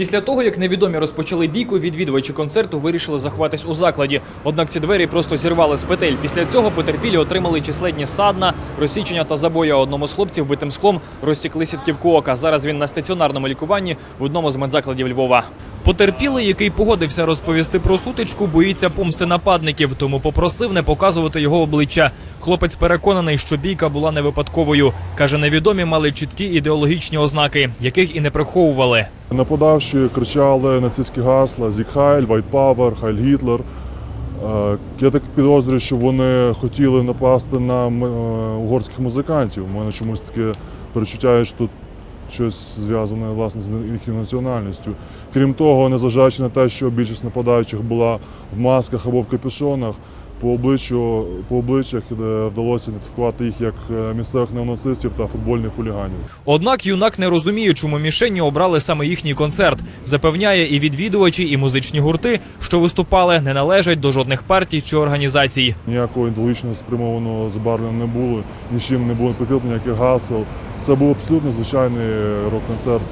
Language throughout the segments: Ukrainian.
Після того, як невідомі розпочали бійку, відвідувачі концерту вирішили заховатись у закладі. Однак ці двері просто зірвали з петель. Після цього потерпілі отримали численні садна, розсічення та забої. Одному з хлопців битим склом розсікли сітківку ока. Зараз він на стаціонарному лікуванні в одному з медзакладів Львова. Потерпілий, який погодився розповісти про сутичку, боїться помсти нападників, тому попросив не показувати його обличчя. Хлопець переконаний, що бійка була не випадковою. каже, невідомі мали чіткі ідеологічні ознаки, яких і не приховували. Нападавші кричали нацистські гасла «Зік Хайль», «Вайт «Хайль Гітлер». Е, Я так підозрюю, що вони хотіли напасти на е, угорських музикантів. У мене чомусь таке перечуття, що тут щось зв'язане власне з їхньою національністю. Крім того, незважаючи на те, що більшість нападаючих була в масках або в капюшонах, по обличчю по обличчях е, вдалося ідентифікувати їх як е, місцевих неонацистів та футбольних хуліганів. Однак юнак не розуміє, чому мішені обрали саме їхній концерт. Запевняє і відвідувачі, і музичні гурти, що виступали, не належать до жодних партій чи організацій. Ніякого ідеологічного спрямованого забарвлення не було, нічим не було прикріплено ніяких гасел. Це був абсолютно звичайний рок-концерт,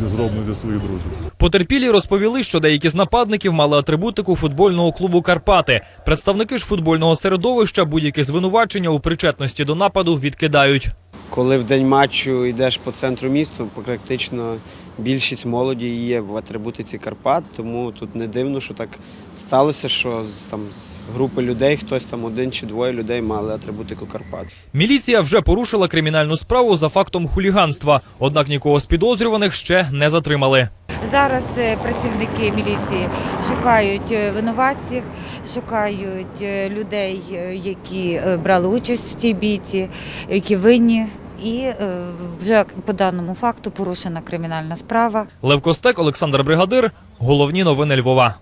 зроблений для своїх друзів. Потерпілі розповіли, що деякі з нападників мали атрибутику футбольного клубу Карпати. Представники ж футбольного середовища будь-які звинувачення у причетності до нападу відкидають. Коли в день матчу йдеш по центру міста, практично більшість молоді є в атрибутиці Карпат, тому тут не дивно, що так сталося, що з, там, з групи людей хтось там один чи двоє людей мали атрибутику Карпат. Міліція вже порушила кримінальну справу за фактом хуліганства, однак нікого з підозрюваних ще не затримали. Зараз е, працівники міліції шукають е, винуватців, шукають е, людей, які брали участь в цій бійці, які винні. І е, вже по даному факту порушена кримінальна справа. Лев Костек, Олександр Бригадир. Головні новини Львова.